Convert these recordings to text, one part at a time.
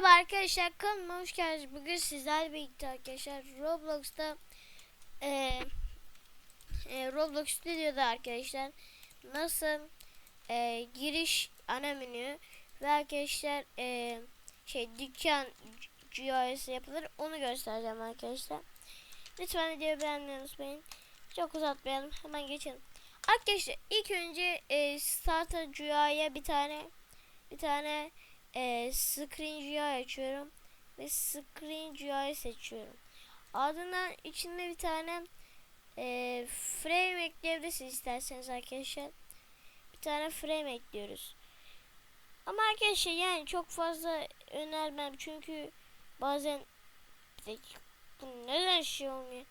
Merhaba arkadaşlar kanalıma hoş geldiniz. Bugün sizlerle birlikte arkadaşlar Roblox'ta e, e, Roblox Studio'da arkadaşlar nasıl e, giriş ana menü ve arkadaşlar e, şey dükkan GIS yapılır onu göstereceğim arkadaşlar. Lütfen videoyu beğenmeyi unutmayın. Çok uzatmayalım hemen geçelim. Arkadaşlar ilk önce e, Starter GUI'ye bir tane bir tane e, Screen GUI açıyorum ve Screen GUI seçiyorum. Ardından içinde bir tane e, frame ekleyebilirsiniz isterseniz arkadaşlar. Bir tane frame ekliyoruz. Ama arkadaşlar yani çok fazla önermem çünkü bazen neden şey olmuyor?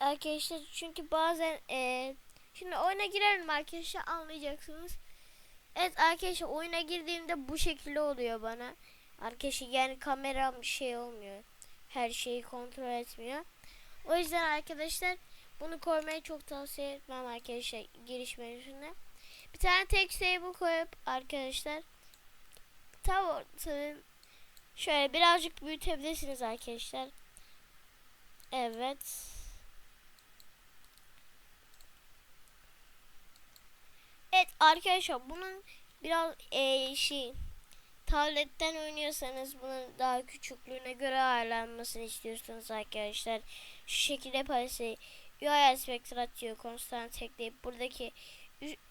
Arkadaşlar çünkü bazen e, şimdi oyuna girelim arkadaşlar anlayacaksınız. Evet arkadaşlar oyuna girdiğimde bu şekilde oluyor bana. Arkadaşlar yani kameram şey olmuyor. Her şeyi kontrol etmiyor. O yüzden arkadaşlar bunu koymayı çok tavsiye etmem arkadaşlar giriş menüsüne. Bir tane text table koyup arkadaşlar tam ortadan şöyle birazcık büyütebilirsiniz arkadaşlar. Evet. Evet arkadaşlar bunun biraz eee şey tabletten oynuyorsanız bunun daha küçüklüğüne göre ayarlanmasını istiyorsanız arkadaşlar şu şekilde yaparsa UI aspect ratio constant ekleyip buradaki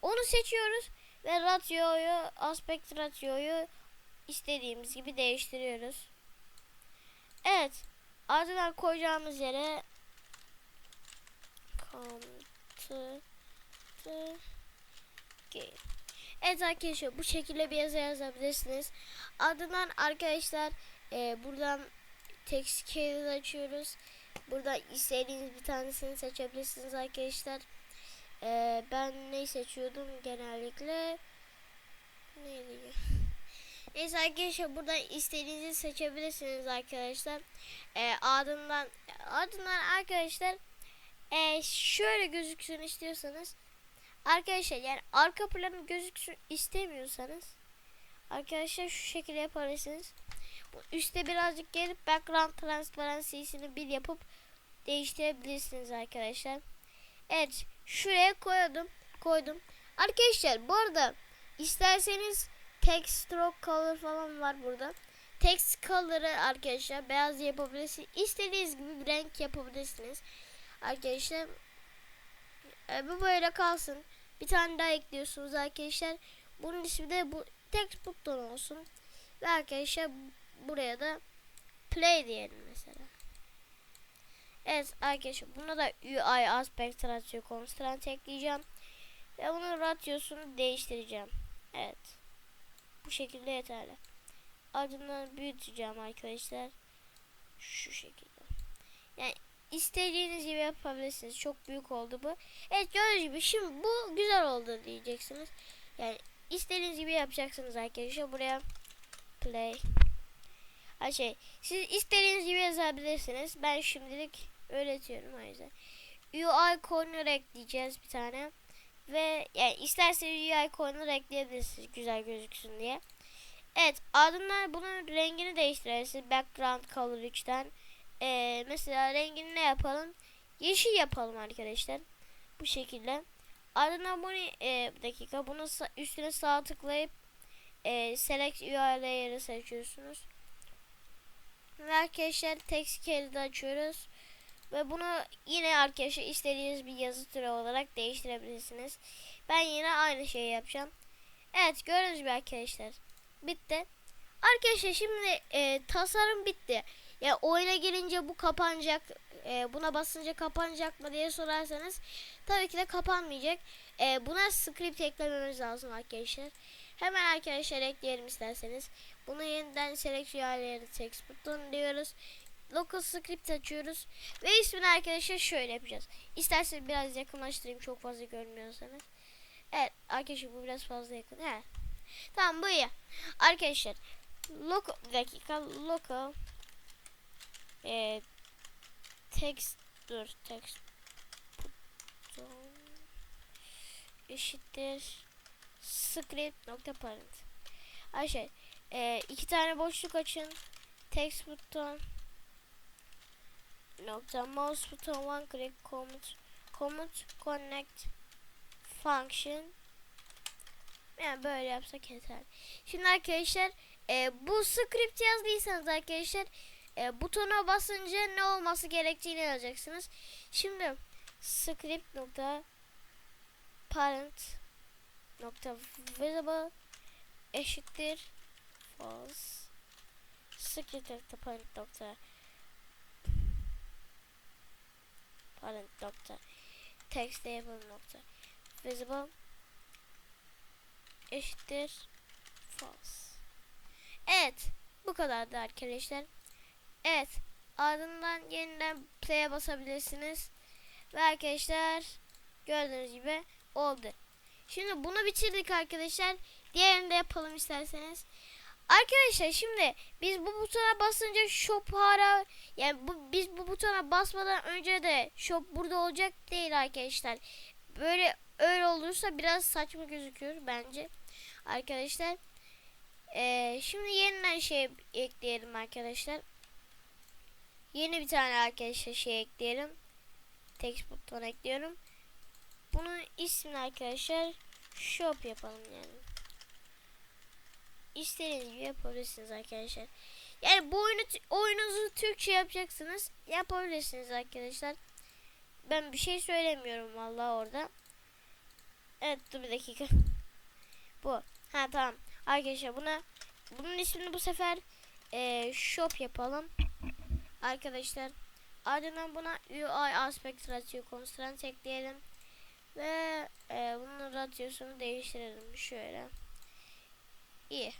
onu seçiyoruz ve ratioyu aspect ratioyu istediğimiz gibi değiştiriyoruz. Evet ardından koyacağımız yere kontı Game. Evet arkadaşlar bu şekilde bir yazı yazabilirsiniz. Ardından arkadaşlar e, buradan text scale açıyoruz. Burada istediğiniz bir tanesini seçebilirsiniz arkadaşlar. E, ben ne seçiyordum genellikle? Neydi? Neyse arkadaşlar buradan istediğinizi seçebilirsiniz arkadaşlar. E, ardından ardından arkadaşlar e, şöyle gözüksün istiyorsanız Arkadaşlar yani arka planı gözüksün istemiyorsanız arkadaşlar şu şekilde yaparsınız. Bu üstte birazcık gelip background transparency'sini bir yapıp değiştirebilirsiniz arkadaşlar. Evet şuraya koydum koydum. Arkadaşlar bu arada isterseniz text stroke color falan var burada. Text color'ı arkadaşlar beyaz yapabilirsiniz. İstediğiniz gibi renk yapabilirsiniz. Arkadaşlar e, bu böyle kalsın. Bir tane daha ekliyorsunuz arkadaşlar. Bunun ismi de bu text buton olsun. Ve arkadaşlar buraya da play diyelim mesela. Evet arkadaşlar buna da UI aspect ratio constraint ekleyeceğim. Ve bunun ratyosunu değiştireceğim. Evet. Bu şekilde yeterli. Ardından büyüteceğim arkadaşlar. Şu şekilde. Yani istediğiniz gibi yapabilirsiniz. Çok büyük oldu bu. Evet gördüğünüz gibi şimdi bu güzel oldu diyeceksiniz. Yani istediğiniz gibi yapacaksınız arkadaşlar. Buraya play. Ha şey siz istediğiniz gibi yazabilirsiniz. Ben şimdilik öğretiyorum o yüzden. UI corner ekleyeceğiz bir tane. Ve yani isterseniz UI corner ekleyebilirsiniz güzel gözüksün diye. Evet ardından bunun rengini değiştirebilirsiniz. Background color 3'ten. Ee, mesela rengini ne yapalım? Yeşil yapalım arkadaşlar. Bu şekilde. Ardından bunu e, dakika bunu üstüne sağ tıklayıp e, select UI layer'ı seçiyorsunuz. Ve arkadaşlar text scale'ı açıyoruz. Ve bunu yine arkadaşlar istediğiniz bir yazı türü olarak değiştirebilirsiniz. Ben yine aynı şeyi yapacağım. Evet gördüğünüz gibi arkadaşlar. Bitti. Arkadaşlar şimdi e, tasarım bitti. Ya oyuna girince bu kapanacak. E, buna basınca kapanacak mı diye sorarsanız tabii ki de kapanmayacak. E, buna script eklememiz lazım arkadaşlar. Hemen arkadaşlar ekleyelim isterseniz. Bunu yeniden select yerleri text button diyoruz. Local script açıyoruz. Ve ismini arkadaşlar şöyle yapacağız. İsterseniz biraz yakınlaştırayım çok fazla görmüyorsanız. Evet arkadaşlar bu biraz fazla yakın. He. Tamam bu iyi. Arkadaşlar local dakika local e, text dur text eşittir script nokta parent. Ayşe e, iki tane boşluk açın. Text buton nokta mouse buton one click komut komut connect function yani böyle yapsak yeter. Şimdi arkadaşlar e, bu script yazdıysanız arkadaşlar e, butona basınca ne olması gerektiğini yazacaksınız. Şimdi script nokta parent nokta visible eşittir false script nokta parent nokta parent nokta text table nokta visible eşittir false. Evet bu kadardı arkadaşlar. Evet ardından yeniden play'e basabilirsiniz. Ve arkadaşlar gördüğünüz gibi oldu. Şimdi bunu bitirdik arkadaşlar. Diğerini de yapalım isterseniz. Arkadaşlar şimdi biz bu butona basınca shop hala yani bu, biz bu butona basmadan önce de shop burada olacak değil arkadaşlar. Böyle öyle olursa biraz saçma gözüküyor bence. Arkadaşlar ee, şimdi yeniden şey ekleyelim arkadaşlar. Yeni bir tane arkadaşlar şey ekleyelim. Text buton ekliyorum. Bunun ismini arkadaşlar shop yapalım yani. İstediğiniz gibi yapabilirsiniz arkadaşlar. Yani bu oyunu oyununuzu Türkçe yapacaksınız. Yapabilirsiniz arkadaşlar. Ben bir şey söylemiyorum vallahi orada. Evet dur bir dakika. bu. Ha tamam. Arkadaşlar buna bunun ismini bu sefer e, shop yapalım. Arkadaşlar ardından buna UI aspect ratio constraint ekleyelim. Ve e, bunun radyosunu değiştirelim. Şöyle. İyi.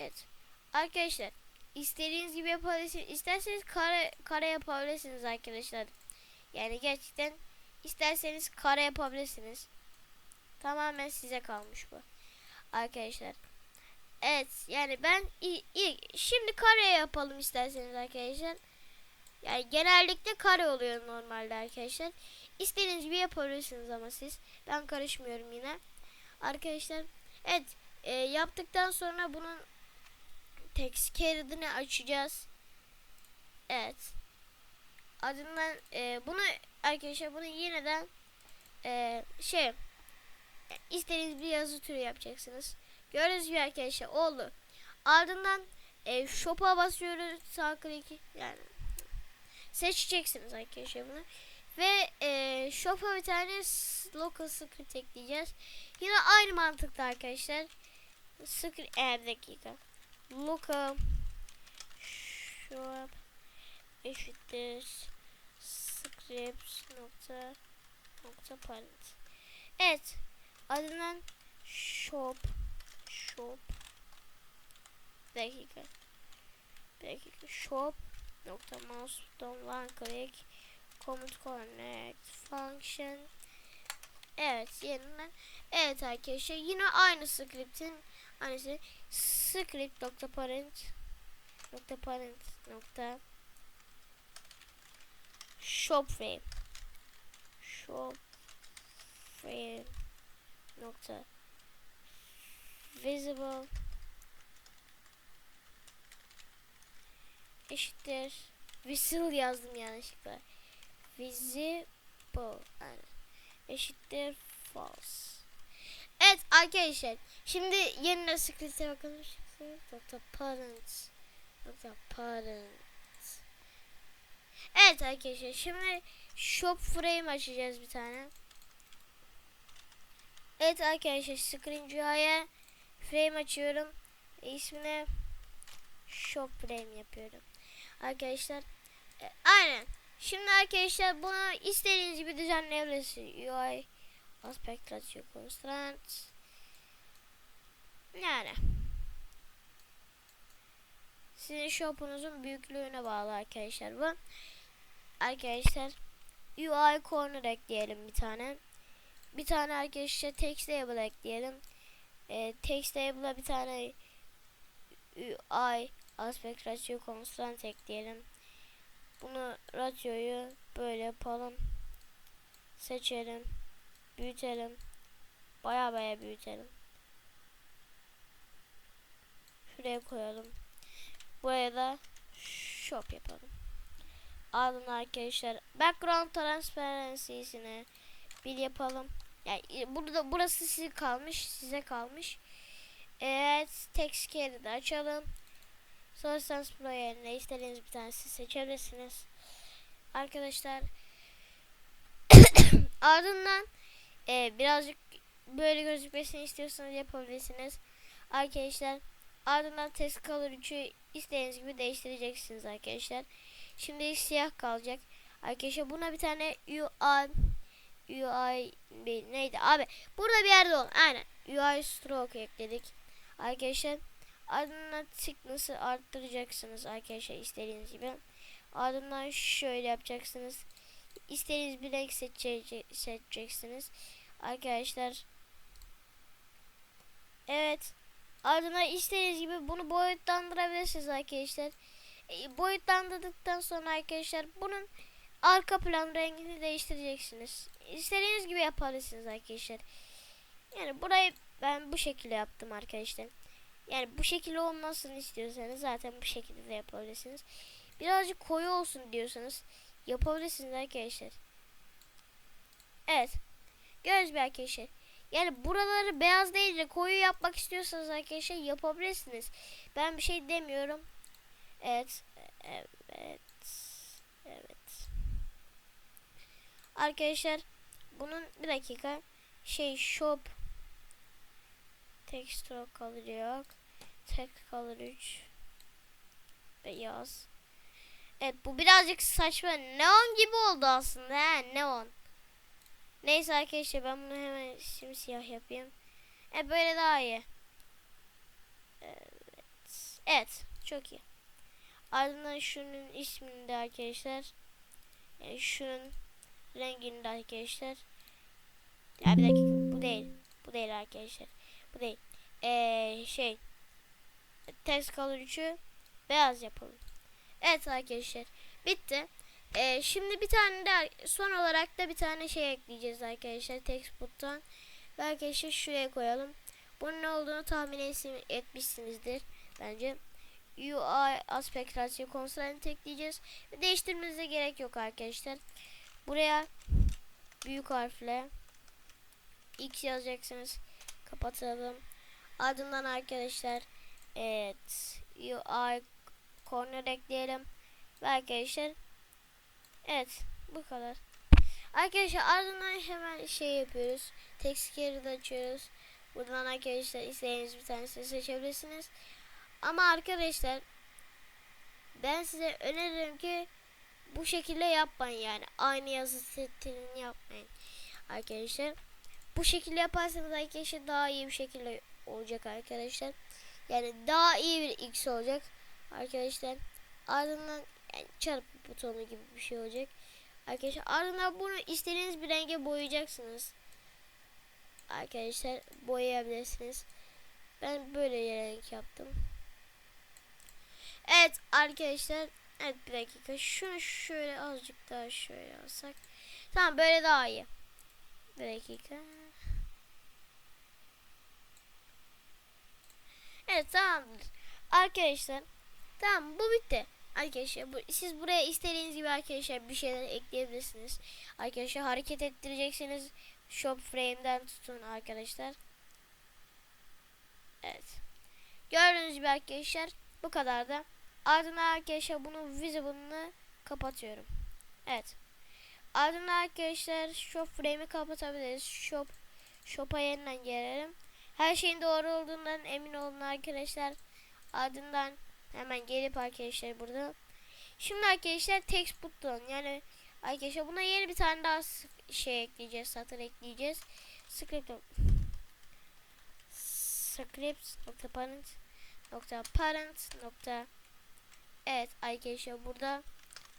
Evet. Arkadaşlar istediğiniz gibi yapabilirsiniz. İsterseniz kare, kare yapabilirsiniz arkadaşlar. Yani gerçekten isterseniz kare yapabilirsiniz. Tamamen size kalmış bu. Arkadaşlar. Evet yani ben şimdi kare yapalım isterseniz arkadaşlar. Yani genellikle kare oluyor normalde arkadaşlar. İstediğiniz gibi yapabilirsiniz ama siz. Ben karışmıyorum yine. Arkadaşlar evet e, yaptıktan sonra bunun text açacağız. Evet. Ardından e, bunu arkadaşlar bunu yeniden e, şey istediğiniz bir yazı türü yapacaksınız. Gördüğünüz gibi arkadaşlar oldu. Ardından e, shop'a basıyoruz sağ klik yani seçeceksiniz arkadaşlar bunu. Ve e, shop'a bir tane local script ekleyeceğiz. Yine aynı mantıkta arkadaşlar. Script e, bir dakika. Local shop eşittir script nokta nokta parent. Evet. Adından shop shop. Dakika. Dakika. Shop nokta mouse one click. Comment connect function. Evet yeniden evet arkadaşlar yine aynı script'in aynısı script nokta parent nokta parent nokta shop frame shop frame nokta visible eşittir. Whistle yazdım yanlışlıkla. Visible yani eşittir false. Evet arkadaşlar şimdi yeniden script'e bakalım nokta parent nokta parent. Evet arkadaşlar şimdi shop frame açacağız bir tane Evet arkadaşlar Screen GUI'ye frame açıyorum. E, ismine Shop Frame yapıyorum. Arkadaşlar e, aynen. Şimdi arkadaşlar bunu istediğiniz gibi düzenleyebilirsiniz. UI Aspect Ratio Constraint yani sizin shop'unuzun büyüklüğüne bağlı arkadaşlar bu. Arkadaşlar UI corner ekleyelim bir tane bir tane arkadaşlar text label ekleyelim. E, text label'a bir tane UI aspect ratio constant ekleyelim. Bunu ratioyu böyle yapalım. Seçelim. Büyütelim. Baya baya büyütelim. şuraya koyalım. Buraya da shop yapalım. Alın arkadaşlar. Background transparency'sine bir yapalım. Yani e, burada burası size kalmış, size kalmış. Evet, text care'i de açalım. Source Pro yerine istediğiniz bir tanesi seçebilirsiniz. Arkadaşlar ardından e, birazcık böyle gözükmesini istiyorsanız yapabilirsiniz. Arkadaşlar ardından test color 3'ü istediğiniz gibi değiştireceksiniz arkadaşlar. Şimdi siyah kalacak. Arkadaşlar buna bir tane UI UI neydi? Abi burada bir yerde olun. Aynen. UI stroke ekledik. Arkadaşlar ardından thickness'ı arttıracaksınız arkadaşlar istediğiniz gibi. Ardından şöyle yapacaksınız. İstediğiniz bir renk seçece- seçeceksiniz. Arkadaşlar. Evet. Ardından istediğiniz gibi bunu boyutlandırabilirsiniz arkadaşlar. E, boyutlandırdıktan sonra arkadaşlar bunun arka plan rengini değiştireceksiniz. İstediğiniz gibi yapabilirsiniz arkadaşlar. Yani burayı ben bu şekilde yaptım arkadaşlar. Yani bu şekilde olmasını istiyorsanız zaten bu şekilde de yapabilirsiniz. Birazcık koyu olsun diyorsanız yapabilirsiniz arkadaşlar. Evet. Göz bir arkadaşlar. Yani buraları beyaz değil de koyu yapmak istiyorsanız arkadaşlar yapabilirsiniz. Ben bir şey demiyorum. Evet. Evet. Evet. Arkadaşlar bunun bir dakika şey shop texture color yok. Tek color 3 beyaz. Evet bu birazcık saçma. Neon gibi oldu aslında he neon. Neyse arkadaşlar ben bunu hemen simsiyah yapayım. E böyle daha iyi. Evet. Evet çok iyi. Ardından şunun ismini de arkadaşlar. Yani şunun rengini arkadaşlar. Ya bir dakika bu değil. Bu değil arkadaşlar. Bu değil. Ee, şey. Text color 3'ü beyaz yapalım. Evet arkadaşlar. Bitti. Ee, şimdi bir tane de son olarak da bir tane şey ekleyeceğiz arkadaşlar. Text button. Ve arkadaşlar şuraya koyalım. Bunun ne olduğunu tahmin etmişsinizdir. Bence. UI aspect ratio constraint ekleyeceğiz. Değiştirmenize gerek yok arkadaşlar. Buraya büyük harfle X yazacaksınız. Kapatalım. Ardından arkadaşlar evet UI corner ekleyelim. Ve arkadaşlar evet bu kadar. Arkadaşlar ardından hemen şey yapıyoruz. Text carry'i açıyoruz. Buradan arkadaşlar istediğiniz bir tanesini seçebilirsiniz. Ama arkadaşlar ben size öneririm ki bu şekilde yapmayın yani. Aynı yazı setini yapmayın. Arkadaşlar bu şekilde yaparsanız arkadaşlar daha iyi bir şekilde olacak arkadaşlar. Yani daha iyi bir X olacak arkadaşlar. Ardından yani çarpı butonu gibi bir şey olacak. Arkadaşlar ardından bunu istediğiniz bir renge boyayacaksınız. Arkadaşlar boyayabilirsiniz. Ben böyle renk yaptım. Evet arkadaşlar. Evet bir dakika. Şunu şöyle azıcık daha şöyle alsak. Tamam böyle daha iyi. Bir dakika. Evet tamamdır. Arkadaşlar. Tamam bu bitti. Arkadaşlar bu, siz buraya istediğiniz gibi arkadaşlar bir şeyler ekleyebilirsiniz. Arkadaşlar hareket ettireceksiniz. Shop frame'den tutun arkadaşlar. Evet. Gördüğünüz gibi arkadaşlar bu kadar da. Ardından arkadaşlar bunun visible'ını kapatıyorum. Evet. Ardından arkadaşlar shop frame'i kapatabiliriz. Shop shop'a yeniden gelelim. Her şeyin doğru olduğundan emin olun arkadaşlar. Ardından hemen gelip arkadaşlar burada. Şimdi arkadaşlar text button yani arkadaşlar buna yeni bir tane daha şey ekleyeceğiz. Satır ekleyeceğiz. Script script nokta parent Evet arkadaşlar burada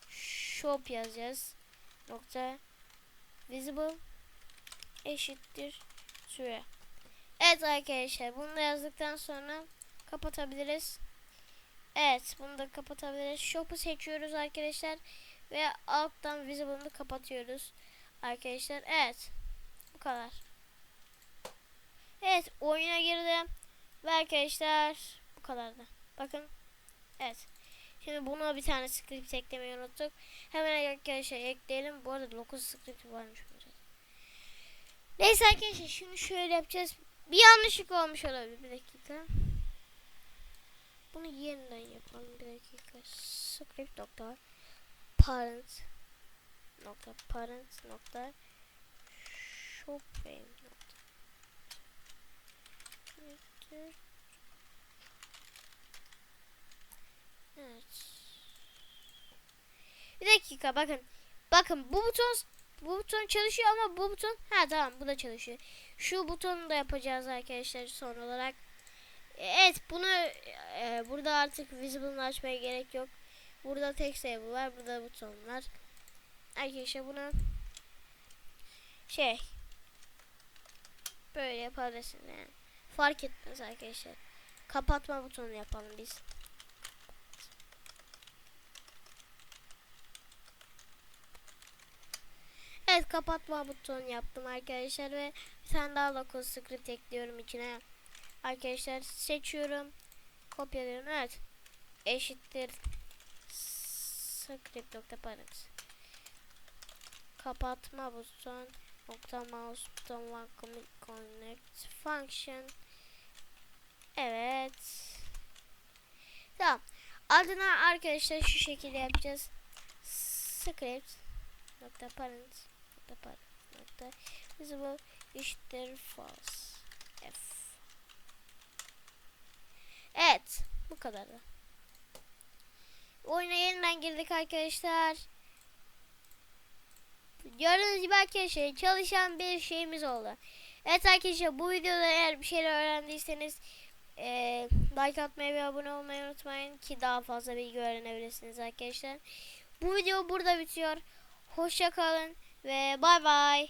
shop yazacağız. Nokta visible eşittir süre. Evet arkadaşlar bunu da yazdıktan sonra kapatabiliriz. Evet bunu da kapatabiliriz. Shop'u seçiyoruz arkadaşlar. Ve alttan visible'ını kapatıyoruz. Arkadaşlar evet. Bu kadar. Evet oyuna girdim. Ve arkadaşlar bu kadar da. Bakın. Evet. Şimdi buna bir tane script eklemeyi unuttuk. Hemen arkadaşlar ekleyelim. Bu arada 9 script varmış. Neyse arkadaşlar şimdi şöyle yapacağız. Bir yanlışlık olmuş olabilir. Bir dakika. Bunu yeniden yapalım. Bir dakika. Script nokta parent nokta parent nokta showframe nokta Evet. Bir dakika bakın. Bakın bu buton bu buton çalışıyor ama bu buton ha tamam bu da çalışıyor. Şu butonu da yapacağız arkadaşlar son olarak. Evet bunu e, burada artık visible'ını açmaya gerek yok. Burada tek label var. Burada buton var. Arkadaşlar bunu şey böyle yapabilirsiniz yani. Fark etmez arkadaşlar. Kapatma butonu yapalım biz. Evet kapatma butonu yaptım arkadaşlar ve bir tane daha local script ekliyorum içine. Arkadaşlar seçiyorum. Kopyalıyorum. Evet. Eşittir script nokta parent. Kapatma buton nokta mouse buton one connect function. Evet. Tamam. Ardından arkadaşlar şu şekilde yapacağız. Script nokta parent nokta parent nokta visible eşittir false. F. Evet. Bu kadar da. Oyuna yeniden girdik arkadaşlar. Gördüğünüz gibi arkadaşlar çalışan bir şeyimiz oldu. Evet arkadaşlar bu videoda eğer bir şeyler öğrendiyseniz eee, like atmayı ve abone olmayı unutmayın ki daha fazla bilgi öğrenebilirsiniz arkadaşlar. Bu video burada bitiyor. Hoşça kalın ve bay bay.